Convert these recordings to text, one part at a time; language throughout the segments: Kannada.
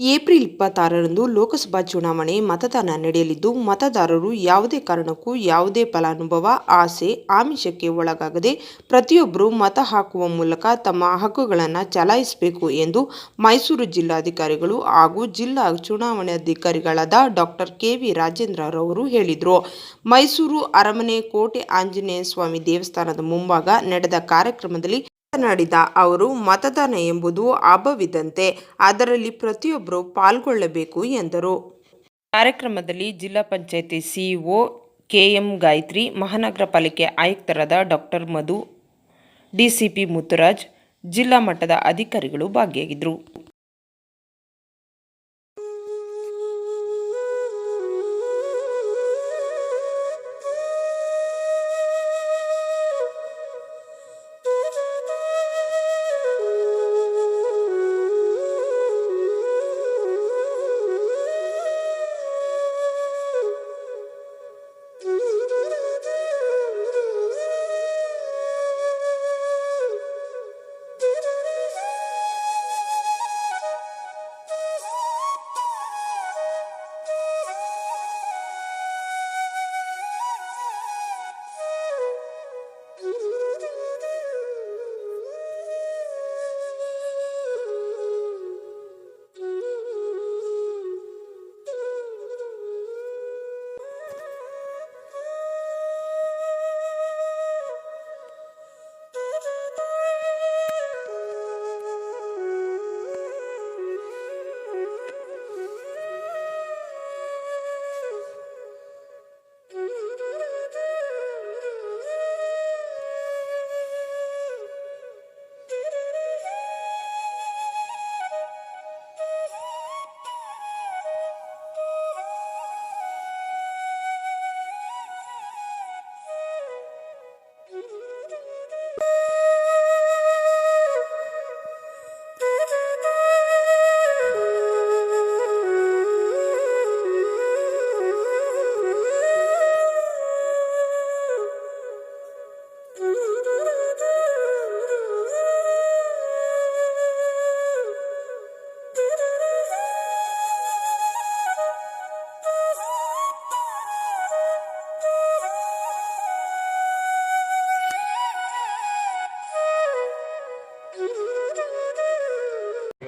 ಏಪ್ರಿಲ್ ಇಪ್ಪತ್ತಾರರಂದು ಲೋಕಸಭಾ ಚುನಾವಣೆ ಮತದಾನ ನಡೆಯಲಿದ್ದು, ಮತದಾರರು ಯಾವುದೇ ಕಾರಣಕ್ಕೂ ಯಾವುದೇ ಫಲಾನುಭವ, ಆಸೆ, ಆಮಿಷಕ್ಕೆ ಒಳಗಾಗದೆ ಪ್ರತಿಯೊಬ್ಬರೂ ಮತ ಹಾಕುವ ಮೂಲಕ ತಮ್ಮ ಹಕ್ಕುಗಳನ್ನು ಚಲಾಯಿಸಬೇಕು ಎಂದು ಮೈಸೂರು ಜಿಲ್ಲಾಧಿಕಾರಿಗಳು ಹಾಗೂ ಜಿಲ್ಲಾ ಚುನಾವಣಾಧಿಕಾರಿಗಳಾದ ಡಾಕ್ಟರ್ ಕೆವಿ ರಾಜೇಂದ್ರರವರು ಹೇಳಿದರು. ಮೈಸೂರು ಅರಮನೆ ಕೋಟೆ ಆಂಜನೇಯ ಸ್ವಾಮಿ ದೇವಸ್ಥಾನದ ಮುಂಭಾಗ ನಡೆದ ಕಾರ್ಯಕ್ರಮದಲ್ಲಿ ಮಾತನಾಡಿದ ಅವರು, ಮತದಾನ ಎಂಬುದು ಹಬ್ಬವಿದ್ದಂತೆ ಅದರಲ್ಲಿ ಪ್ರತಿಯೊಬ್ಬರು ಪಾಲ್ಗೊಳ್ಳಬೇಕು ಎಂದರು. ಕಾರ್ಯಕ್ರಮದಲ್ಲಿ ಜಿಲ್ಲಾ ಪಂಚಾಯತಿ ಸಿಇಒ ಕೆಎಂ ಗಾಯತ್ರಿ, ಮಹಾನಗರ ಪಾಲಿಕೆ ಆಯುಕ್ತರಾದ ಡಾಕ್ಟರ್ ಮಧು, ಡಿಸಿಪಿ ಮುತ್ತುರಾಜ್, ಜಿಲ್ಲಾ ಮಟ್ಟದ ಅಧಿಕಾರಿಗಳು ಭಾಗಿಯಾಗಿದ್ದರು.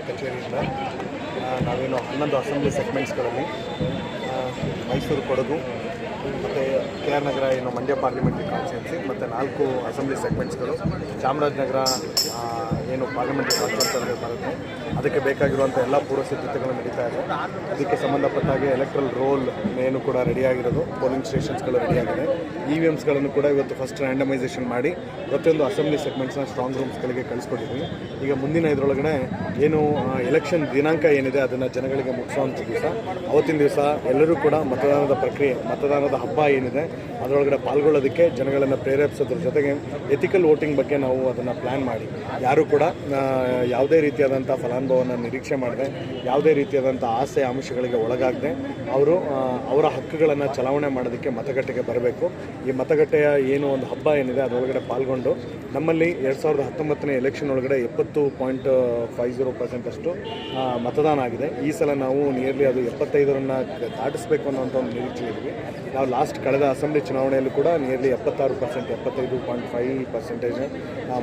ಕಚೇರಿಯಿಂದ ಆ, ನಾವೇನು ಹನ್ನೊಂದು ಅಸೆಂಬ್ಲಿ ಸೆಗ್ಮೆಂಟ್ಸ್ಗಳಲ್ಲಿ ಆ, ಮೈಸೂರು ಕೊಡಗು, ಮತ್ತು ಕೆ ಆರ್ ನಗರ ಏನು ಮಂಡ್ಯ ಪಾರ್ಲಿಮೆಂಟ್ರಿ ಕಾನ್ಸ್ಟಿಟ್ಯೂನ್ಸಿ ಮತ್ತು ನಾಲ್ಕು ಅಸೆಂಬ್ಲಿ ಸೆಗ್ಮೆಂಟ್ಸ್ಗಳು ಚಾಮರಾಜನಗರ ಏನು ಪಾರ್ಲಿಮೆಂಟ್ರಿ ಕಾನ್ಸ್ಟಿಟ್ಯೂನ್ಸಿ ಬರುತ್ತೆ. ಅದಕ್ಕೆ ಬೇಕಾಗಿರುವಂಥ ಎಲ್ಲ ಪೂರ್ವ ಸಿದ್ಧತೆಗಳು ನಡೀತಾ ಇದೆ. ಅದಕ್ಕೆ ಸಂಬಂಧಪಟ್ಟ ಹಾಗೆ ಎಲೆಕ್ಟ್ರಲ್ ರೋಲ್ ಏನು ಕೂಡ ರೆಡಿಯಾಗಿರೋದು ಪೋಲಿಂಗ್ ಸ್ಟೇಷನ್ಸ್ಗಳು ರೆಡಿಯಾಗಿದೆ ಇ ವಿ ಎಮ್ಸ್ಗಳನ್ನು ಕೂಡ ಇವತ್ತು ಫಸ್ಟ್ ರ್ಯಾಂಡಮೈಸೇಷನ್ ಮಾಡಿ ಪ್ರತಿಯೊಂದು ಅಸೆಂಬ್ಲಿ ಸೆಗ್ಮೆಂಟ್ಸ್ನ ಸ್ಟ್ರಾಂಗ್ ರೂಮ್ಸ್ಗಳಿಗೆ ಕಳಿಸ್ಕೊಟ್ಟಿದ್ವಿ ಈಗ ಮುಂದಿನ ಇದರೊಳಗಡೆ ಏನು ಎಲೆಕ್ಷನ್ ದಿನಾಂಕ ಏನಿದೆ, ಅದನ್ನು ಜನಗಳಿಗೆ ಮುಗಿಸುವಂಥ ದಿವಸ, ಅವತ್ತಿನ ದಿವಸ ಎಲ್ಲರೂ ಕೂಡ ಮತದಾನದ ಪ್ರಕ್ರಿಯೆ, ಮತದಾನದ ಹಬ್ಬ ಏನಿದೆ, ಅದರೊಳಗಡೆ ಪಾಲ್ಗೊಳ್ಳೋದಕ್ಕೆ ಜನಗಳನ್ನು ಪ್ರೇರೇಪಿಸೋದ್ರ ಜೊತೆಗೆ ಎಥಿಕಲ್ ವೋಟಿಂಗ್ ಬಗ್ಗೆ ನಾವು ಅದನ್ನು ಪ್ಲ್ಯಾನ್ ಮಾಡಿ. ಯಾರು ಕೂಡ ಯಾವುದೇ ರೀತಿಯಾದಂಥ ಫಲಾನುಭವನ ನಿರೀಕ್ಷೆ ಮಾಡದೆ, ಯಾವುದೇ ರೀತಿಯಾದಂಥ ಆಸೆ ಅಂಶಗಳಿಗೆ ಒಳಗಾಗದೆ ಅವರು ಅವರ ಹಕ್ಕುಗಳನ್ನು ಚಲಾವಣೆ ಮಾಡೋದಕ್ಕೆ ಮತಗಟ್ಟೆಗೆ ಬರಬೇಕು. ಈ ಮತಗಟ್ಟೆಯ ಏನು ಒಂದು ಹಬ್ಬ ಏನಿದೆ, ಅದರೊಳಗಡೆ ಪಾಲ್ಗೊಂಡು ನಮ್ಮಲ್ಲಿ ಎರಡು ಸಾವಿರದ ಹತ್ತೊಂಬತ್ತನೇ ಎಲೆಕ್ಷನ್ ಒಳಗಡೆ ಎಪ್ಪತ್ತು ಪಾಯಿಂಟ್ ಫೈವ್ ಜೀರೋ ಪರ್ಸೆಂಟಷ್ಟು ಮತದಾನ ಆಗಿದೆ. ಈ ಸಲ ನಾವು ನಿಯರ್ಲಿ ಅದು ಎಪ್ಪತ್ತೈದರನ್ನು ದಾಟಿಸಬೇಕು ಅನ್ನೋಂಥ ಒಂದು ನಿರೀಕ್ಷೆ ಇದ್ವಿ. ನಾವು ಲಾಸ್ಟ್ ಕಳೆದ ಅಸೆಂಬ್ಲಿ ಚುನಾವಣೆಯಲ್ಲೂ ಕೂಡ ನಿಯರ್ಲಿ ಎಪ್ಪತ್ತಾರು ಪರ್ಸೆಂಟ್ ಎಪ್ಪತ್ತೈದು ಪಾಯಿಂಟ್ ಫೈವ್ ಪರ್ಸೆಂಟೇಜ್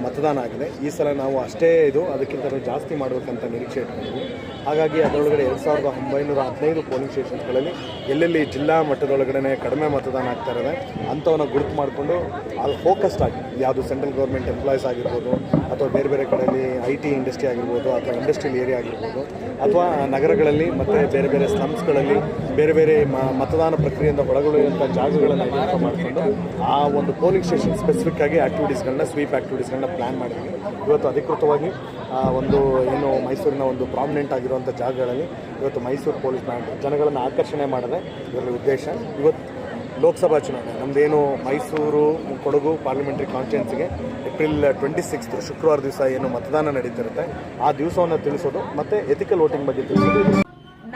ಮತದಾನ ಆಗಿದೆ. ಈ ಸಲ ನಾವು ಅಷ್ಟೇ ಇದು, ಅದಕ್ಕಿಂತ ಜಾಸ್ತಿ ಮಾಡಬೇಕಂತ ನಿರೀಕ್ಷೆ ಇಟ್ಕೊಂಡಿದ್ವಿ. ಹಾಗಾಗಿ ಅದರೊಳಗಡೆ ಎರಡು ಸಾವಿರದ ಒಂಬೈನೂರ ಹದಿನೈದು ಪೋಲಿಂಗ್ ಸ್ಟೇಷನ್ಸ್ಗಳಲ್ಲಿ ಎಲ್ಲೆಲ್ಲಿ ಜಿಲ್ಲಾ ಮಟ್ಟದೊಳಗಡೆ ಕಡಿಮೆ ಮತದಾನ ಆಗ್ತಾ ಇದೆ ಅಂಥವನ್ನ ಗುರುತು ಮಾಡಿಕೊಂಡು ಅಲ್ಲಿ ಫೋಕಸ್ಡ್ ಆಗಿ, ಯಾವುದು ಸೆಂಟ್ರಲ್ ಗೌರ್ಮೆಂಟ್ ಎಂಪ್ಲಾಯೀಸ್ ಆಗಿರ್ಬೋದು, ಅಥವಾ ಬೇರೆ ಬೇರೆ ಕಡೆಯಲ್ಲಿ ಐ ಟಿ ಇಂಡಸ್ಟ್ರಿ ಆಗಿರ್ಬೋದು, ಅಥವಾ ಇಂಡಸ್ಟ್ರಿಯಲ್ ಏರಿಯಾ ಆಗಿರ್ಬೋದು, ಅಥವಾ ನಗರಗಳಲ್ಲಿ ಮತ್ತು ಬೇರೆ ಬೇರೆ ಸ್ಲಮ್ಸ್ಗಳಲ್ಲಿ ಬೇರೆ ಬೇರೆ ಮ- ಮತದಾನ ಪ್ರಕ್ರಿಯೆಯಿಂದ ಒಳಗೊಳ್ಳುವಂಥ ಜಾಗಗಳನ್ನು ಐಡೆಂಟಿಫೈ ಮಾಡಿಕೊಂಡು ಆ ಒಂದು ಪೋಲಿಂಗ್ ಸ್ಟೇಷನ್ ಸ್ಪೆಸಿಫಿಕ್ ಆಗಿ ಆ್ಯಕ್ಟಿವಿಟೀಸ್ಗಳನ್ನ ಸ್ವೀಪ್ ಆ್ಯಕ್ಟಿವಿಟೀಸ್ಗಳನ್ನ ಪ್ಲ್ಯಾನ್ ಮಾಡಿದ್ವಿ. ಇವತ್ತು ಅಧಿಕೃತವಾಗಿ ಒಂದು ಏನು ಮೈಸೂರಿನ ಒಂದು ಪ್ರಾಮಿನೆಂಟ್ ಆಗಿರುವಂಥ ಜಾಗಗಳಲ್ಲಿ ಇವತ್ತು ಮೈಸೂರು ಪೊಲೀಸ್ ಜನಗಳನ್ನು ಆಕರ್ಷಣೆ ಮಾಡಿದೆ ಇದರಲ್ಲಿ ಉದ್ದೇಶ. ಇವತ್ತು ಲೋಕಸಭಾ ಚುನಾವಣೆ. ನಮ್ಮದೇನು ಮೈಸೂರು, ಕೊಡಗು ಪಾರ್ಲಿಮೆಂಟ್ರಿ ಕಾನ್ಸ್ಟಿಟ್ಯೂನ್ಸಿಗೆ ಏಪ್ರಿಲ್ ಟ್ವೆಂಟಿ ಸಿಕ್ಸ್ತ್ ಶುಕ್ರವಾರ ದಿವಸ ಏನು ಮತದಾನ ನಡೀತಿರುತ್ತೆ, ಆ ದಿವಸವನ್ನು ತಿಳಿಸೋದು ಮತ್ತು ಎಥಿಕಲ್ ವೋಟಿಂಗ್ ಬಗ್ಗೆ ತಿಳಿಸೋದು.